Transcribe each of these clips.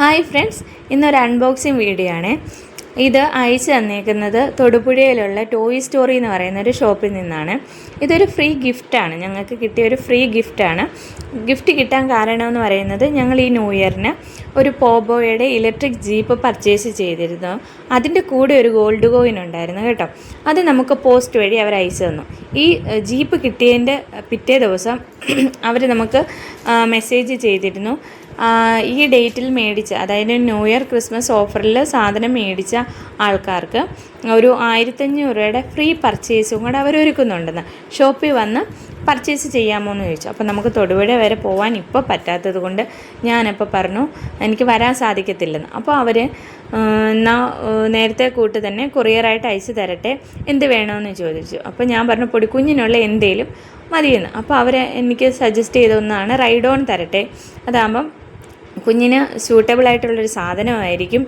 Hi friends ഇന്നൊരു unboxing video ആണ്. ഇത് അയച്ചു തന്നേക്കുന്നത് തൊടുപുഴയിലുള്ള ടോയ് സ്റ്റോറി എന്ന് പറയുന്ന ഒരു ഷോപ്പിൽ നിന്നാണ്. ഇതൊരു ഫ്രീ ഗിഫ്റ്റാണ് ഞങ്ങൾക്ക് കിട്ടിയ ഒരു ഫ്രീ ഗിഫ്റ്റാണ് ഗിഫ്റ്റ് കിട്ടാൻ കാരണമെന്ന് പറയുന്നത് ഞങ്ങൾ ഈ ന്യൂ ഇയറിന് ഒരു പോബോയുടെ ഇലക്ട്രിക് ജീപ്പ് പർച്ചേസ് ചെയ്തിരുന്നു. അതിന്റെ കൂടെ ഒരു ഗോൾഡ് കോയിൻ ഉണ്ടായിരുന്നു കേട്ടോ. അത് നമുക്ക് പോസ്റ്റ് വഴി അവർ അയച്ചു തന്നു. ഈ ജീപ്പ് കിട്ടിയതിന്റെ പിറ്റേ ദിവസം അവർ നമുക്ക് മെസ്സേജ് ചെയ്തിരുന്നു. ഈ ഡേറ്റിൽ മേടിച്ച അതായത് ന്യൂ ഇയർ ക്രിസ്മസ് ഓഫറിൽ സാധനം മേടിച്ച ആൾക്കാർക്ക് ഒരു ആയിരത്തഞ്ഞൂറ് രൂപയുടെ ഫ്രീ പർച്ചേസും കൂടെ അവർ ഒരുക്കുന്നുണ്ടെന്ന്. ഷോപ്പിൽ വന്ന് പർച്ചേസ് ചെയ്യാമോ എന്ന് ചോദിച്ചു. അപ്പോൾ നമുക്ക് തൊടുപുഴ വരെ പോകാൻ ഇപ്പോൾ പറ്റാത്തത് കൊണ്ട് ഞാനപ്പോൾ പറഞ്ഞു എനിക്ക് വരാൻ സാധിക്കത്തില്ലെന്ന്. അപ്പോൾ അവർ എന്നാൽ നേരത്തെ കൂട്ട് തന്നെ കൊറിയറായിട്ട് അയച്ചു തരട്ടെ എന്ത് വേണമെന്ന് ചോദിച്ചു. അപ്പോൾ ഞാൻ പറഞ്ഞു പൊടിക്കുഞ്ഞിനുള്ള എന്തേലും മതിയെന്ന്. അപ്പോൾ അവർ എനിക്ക് സജസ്റ്റ് ചെയ്ത ഒന്നാണ് ഓൺ തരട്ടെ. അതാകുമ്പം കുഞ്ഞിന് സ്യൂട്ടബിൾ ആയിട്ടുള്ളൊരു സാധനമായിരിക്കും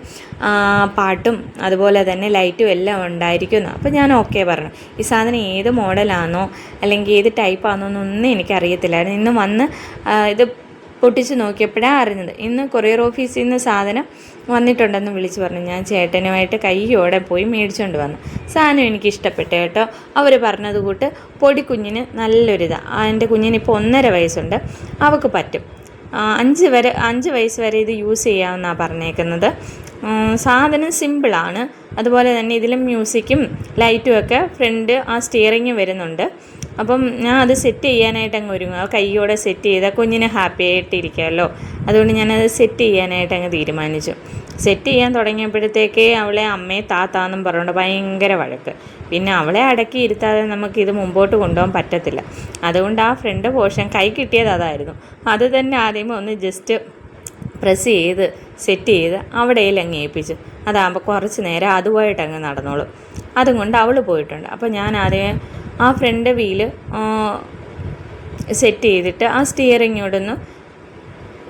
പാട്ടും അതുപോലെ തന്നെ ലൈറ്റും എല്ലാം ഉണ്ടായിരിക്കും അപ്പോൾ ഞാൻ ഓക്കെ പറഞ്ഞു. ഈ സാധനം ഏത് മോഡലാണോ അല്ലെങ്കിൽ ഏത് ടൈപ്പാണോ എന്നൊന്നും എനിക്കറിയത്തില്ലായിരുന്നു. ഇന്ന് വന്ന് ഇത് പൊട്ടിച്ച് നോക്കിയപ്പോഴാണ് അറിഞ്ഞത്. ഇന്ന് കൊറിയർ ഓഫീസിൽ നിന്ന് സാധനം വന്നിട്ടുണ്ടെന്ന് വിളിച്ച് പറഞ്ഞു. ഞാൻ ചേട്ടനുമായിട്ട് കൈയോടെ പോയി മേടിച്ചുകൊണ്ട് വന്നു. സാധനം എനിക്ക് ഇഷ്ടപ്പെട്ടു കേട്ടോ. അവർ പറഞ്ഞത് കൂട്ട് പൊടിക്കുഞ്ഞിന് നല്ലൊരിതാണ് എന്റെ കുഞ്ഞിന് ഇപ്പോൾ ഒന്നര വയസ്സുണ്ട്. അവൾക്ക് പറ്റും. അഞ്ച് വരെ അഞ്ച് വയസ്സ് വരെ ഇത് യൂസ് ചെയ്യാമെന്നാണ് പറഞ്ഞേക്കുന്നത്. സാധനം സിമ്പിളാണ്. അതുപോലെ തന്നെ ഇതിലും മ്യൂസിക്കും ലൈറ്റും ഒക്കെ ഫ്രണ്ട് ആ സ്റ്റിയറിങ് വരുന്നുണ്ട്. അപ്പം ഞാൻ അത് സെറ്റ് ചെയ്യാനായിട്ട് അങ്ങ് ഒരുങ്ങുക കൈയോടെ സെറ്റ് ചെയ്താൽ കുഞ്ഞിന് ഹാപ്പി ആയിട്ട് ഇരിക്കാമല്ലോ അതുകൊണ്ട് ഞാനത് സെറ്റ് ചെയ്യാനായിട്ട് അങ്ങ് തീരുമാനിച്ചു. സെറ്റ് ചെയ്യാൻ തുടങ്ങിയപ്പോഴത്തേക്കേ അവളെ അമ്മയെ താത്താന്നും പറഞ്ഞുകൊണ്ട് ഭയങ്കര വഴക്ക്. പിന്നെ അവളെ അടക്കി ഇരുത്താതെ നമുക്ക് ഇത് മുമ്പോട്ട് കൊണ്ടുപോകാൻ പറ്റത്തില്ല. അതുകൊണ്ട് ആ ഫ്രണ്ട് പോർഷൻ കൈ കിട്ടിയത് അതായിരുന്നു. അത് തന്നെ ആദ്യമേ ഒന്ന് ജസ്റ്റ് പ്രസ് ചെയ്ത് സെറ്റ് ചെയ്ത് അവിടെയിൽ അങ്ങ് ഏൽപ്പിച്ചു. അതാകുമ്പോൾ കുറച്ച് നേരം അതുമായിട്ട് അങ്ങ് നടന്നോളും. അതും കൊണ്ട് അവൾ പോയിട്ടുണ്ട്. അപ്പോൾ ഞാൻ ആദ്യമേ ആ ഫ്രണ്ട് വീൽ സെറ്റ് ചെയ്തിട്ട് ആ സ്റ്റിയറിങ്ങോടൊന്ന്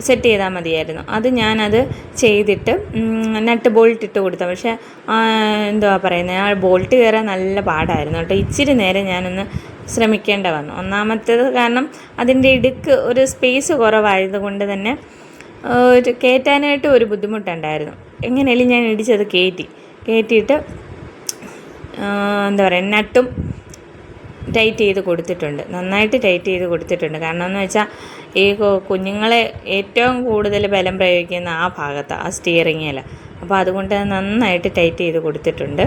സെറ്റ് ചെയ്താൽ മതിയായിരുന്നു. അത് ഞാനത് ചെയ്തിട്ട് നട്ട് ബോൾട്ട് ഇട്ട് കൊടുത്ത. പക്ഷേ എന്തുവാ പറയുന്നത് ആ ബോൾട്ട് കയറാൻ നല്ല പാടായിരുന്നു കേട്ടോ. ഇച്ചിരി നേരം ഞാനൊന്ന് ശ്രമിക്കേണ്ട വന്നു. ഒന്നാമത്തേത് കാരണം അതിന്റെ ഇടുക്ക് ഒരു സ്പേസ് കുറവായത് കൊണ്ട് തന്നെ ഒരു കയറ്റാനായിട്ട് ഒരു ബുദ്ധിമുട്ടുണ്ടായിരുന്നു. എങ്ങനെയാലും ഞാൻ ഇടിച്ചത് കയറ്റി കയറ്റിയിട്ട് എന്താ പറയുക നട്ടും ടൈറ്റ് ചെയ്ത് കൊടുത്തിട്ടുണ്ട്. നന്നായിട്ട് ടൈറ്റ് ചെയ്ത് കൊടുത്തിട്ടുണ്ട്. കാരണം എന്ന് വെച്ചാൽ ഈ കുഞ്ഞുങ്ങളെ ഏറ്റവും കൂടുതൽ ബലം പ്രയോഗിക്കുന്ന ആ ഭാഗത്ത് ആ സ്റ്റിയറിങ്ങിൽ അപ്പോൾ അതുകൊണ്ട് നന്നായിട്ട് ടൈറ്റ് ചെയ്ത് കൊടുത്തിട്ടുണ്ട്.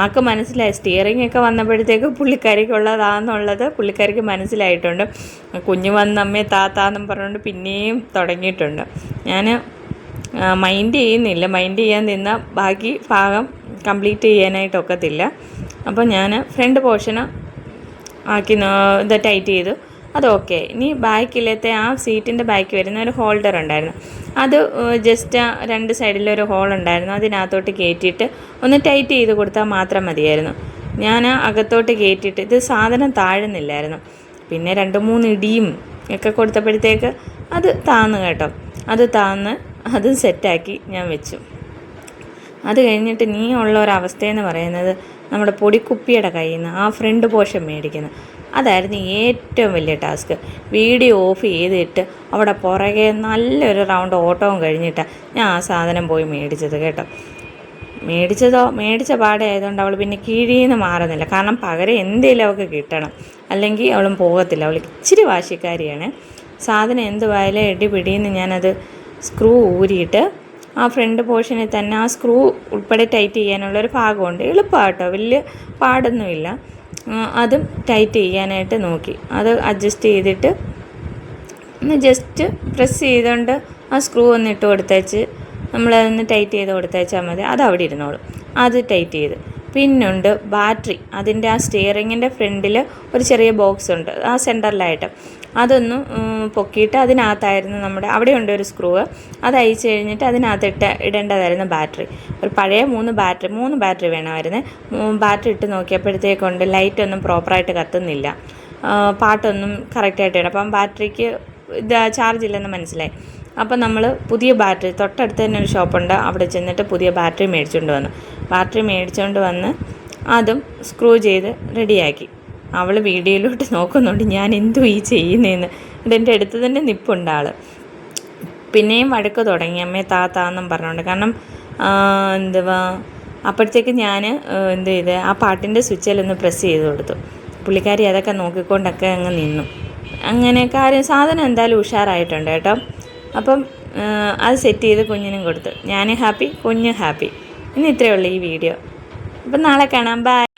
ആൾക്ക് മനസ്സിലായി. സ്റ്റിയറിംഗ് ഒക്കെ വന്നപ്പോഴത്തേക്ക് പുള്ളിക്കാരിക്കുള്ളതാണെന്നുള്ളത് പുള്ളിക്കാരിക്ക് മനസ്സിലായിട്ടുണ്ട്. കുഞ്ഞ് വന്ന് അമ്മയെ താത്താന്നും പറഞ്ഞുകൊണ്ട് പിന്നെയും തുടങ്ങിയിട്ടുണ്ട്. ഞാൻ മൈൻഡ് ചെയ്യുന്നില്ല. മൈൻഡ് ചെയ്യാൻ നിന്ന ബാക്കി ഭാഗം കംപ്ലീറ്റ് ചെയ്യാനായിട്ടൊക്കത്തില്ല. അപ്പോൾ ഞാൻ ഫ്രണ്ട് പോർഷന് ആക്കി ഇത് ടൈറ്റ് ചെയ്തു. അത് ഓക്കെ. ഇനി ബാക്കിലത്തെ ആ സീറ്റിന്റെ ബാക്ക് വരുന്ന ഒരു ഹോൾഡർ ഉണ്ടായിരുന്നു. അത് ജസ്റ്റ് രണ്ട് സൈഡിലൊരു ഹോൾ ഉണ്ടായിരുന്നു. അതിനകത്തോട്ട് കയറ്റിയിട്ട് ഒന്ന് ടൈറ്റ് ചെയ്ത് കൊടുത്താൽ മാത്രം മതിയായിരുന്നു. ഞാൻ അകത്തോട്ട് കയറ്റിയിട്ട് ഇത് സാധനം താഴുന്നില്ലായിരുന്നു. പിന്നെ രണ്ട് മൂന്ന് ഇടിയും ഒക്കെ കൊടുത്തപ്പോഴത്തേക്ക് അത് താന്ന് കേട്ടോ. അത് താന്ന് അത് സെറ്റാക്കി ഞാൻ വെച്ചു. അത് കഴിഞ്ഞിട്ട് നീ ഉള്ള ഒരവസ്ഥയെന്ന് പറയുന്നത് നമ്മുടെ പൊടിക്കുപ്പിയുടെ കയ്യിൽ നിന്ന് ആ ഫ്രണ്ട് പോർഷൻ മേടിക്കുന്നത്. അതായിരുന്നു ഏറ്റവും വലിയ ടാസ്ക്. വീഡിയോ ഓഫ് ചെയ്തിട്ട് അവിടെ പുറകെ നല്ലൊരു റൗണ്ട് ഓട്ടവും കഴിഞ്ഞിട്ടാണ് ഞാൻ ആ സാധനം പോയി മേടിച്ചത് കേട്ടോ. മേടിച്ചതോ മേടിച്ച പാടെ ആയതുകൊണ്ട് അവൾ പിന്നെ കീഴീന്ന് മാറുന്നില്ല. കാരണം പകരം എന്തെങ്കിലും അവൾക്ക് കിട്ടണം. അല്ലെങ്കിൽ അവളും പോകത്തില്ല. അവൾ ഇച്ചിരി വാശിക്കാരിയാണ്. സാധനം എന്തുവായാലും എടി പിടിയെന്ന് ഞാനത് സ്ക്രൂ ഊരിയിട്ട് ആ ഫ്രണ്ട് പോർഷനിൽ തന്നെ ആ സ്ക്രൂ ഉൾപ്പെടെ ടൈറ്റ് ചെയ്യാനുള്ള ഒരു ഭാഗമുണ്ട്. എളുപ്പമാട്ടോ. വലിയ പാടൊന്നുമില്ല. അതും ടൈറ്റ് ചെയ്യാനായിട്ട് നോക്കി. അത് അഡ്ജസ്റ്റ് ചെയ്തിട്ട് ഒന്ന് ജസ്റ്റ് പ്രസ് ചെയ്തുകൊണ്ട് ആ സ്ക്രൂ ഒന്ന് ഇട്ട് കൊടുത്തേച്ച് നമ്മളതൊന്ന് ടൈറ്റ് ചെയ്ത് കൊടുത്തേച്ചാൽ മതി. അത് അവിടെ ഇരുന്നോളും. അത് ടൈറ്റ് ചെയ്ത്. പിന്നുണ്ട് ബാറ്ററി. അതിന്റെ ആ സ്റ്റിയറിങ്ങിന്റെ ഫ്രണ്ടിൽ ഒരു ചെറിയ ബോക്സ് ഉണ്ട്. ആ സെന്ററിലായിട്ട് അതൊന്ന് പൊക്കിയിട്ട് അതിനകത്തായിരുന്നു നമ്മുടെ അവിടെയുണ്ട് ഒരു സ്ക്രൂ അത് അയച്ചു കഴിഞ്ഞിട്ട് അതിനകത്തിട്ട് ഇടേണ്ടതായിരുന്നു ബാറ്ററി. ഒരു പഴയ മൂന്ന് ബാറ്ററി മൂന്ന് ബാറ്ററി വേണമായിരുന്നു. ബാറ്ററി ഇട്ട് നോക്കിയപ്പോഴത്തേക്കൊണ്ട് ലൈറ്റൊന്നും പ്രോപ്പറായിട്ട് കത്തുന്നില്ല. പാട്ടൊന്നും കറക്റ്റായിട്ട് ഇടാം അപ്പം ബാറ്ററിക്ക് ഇത് ചാർജ് ഇല്ലെന്ന് മനസ്സിലായി. അപ്പം നമ്മൾ പുതിയ ബാറ്ററി തൊട്ടടുത്ത് തന്നെ ഒരു ഷോപ്പുണ്ട്. അവിടെ ചെന്നിട്ട് പുതിയ ബാറ്ററി മേടിച്ചുകൊണ്ട് വന്നു. ബാറ്ററി മേടിച്ചുകൊണ്ട് വന്ന് അതും സ്ക്രൂ ചെയ്ത് റെഡിയാക്കി. അവൾ വീഡിയോയിലോട്ട് നോക്കുന്നുണ്ട് ഞാൻ എന്തോ ഈ ചെയ്യുന്നതെന്ന് എന്റെ അടുത്ത് തന്നെ നിപ്പുണ്ട് ആൾ പിന്നെയും വഴക്ക് തുടങ്ങി. അമ്മേ താ താന്നും പറഞ്ഞുകൊണ്ട് കാരണം എന്തുവാ അപ്പോഴത്തേക്ക് ഞാൻ എന്ത് ചെയ്ത് ആ പാട്ടിന്റെ സ്വിച്ചിലൊന്ന് പ്രസ് ചെയ്ത് കൊടുത്തു. പുള്ളിക്കാരി അതൊക്കെ നോക്കിക്കൊണ്ടൊക്കെ അങ്ങ് നിന്നു. അങ്ങനെ കാര്യം സാധനം എന്തായാലും ഉഷാറായിട്ടുണ്ട് കേട്ടോ. അപ്പം അത് സെറ്റ് ചെയ്ത് കുഞ്ഞിനും കൊടുത്തു. ഞാൻ ഹാപ്പി കുഞ്ഞ് ഹാപ്പി. ഇന്ന് ഇത്രയേ ഉള്ളൂ ഈ വീഡിയോ. അപ്പം നാളെ കാണാം. ബൈ.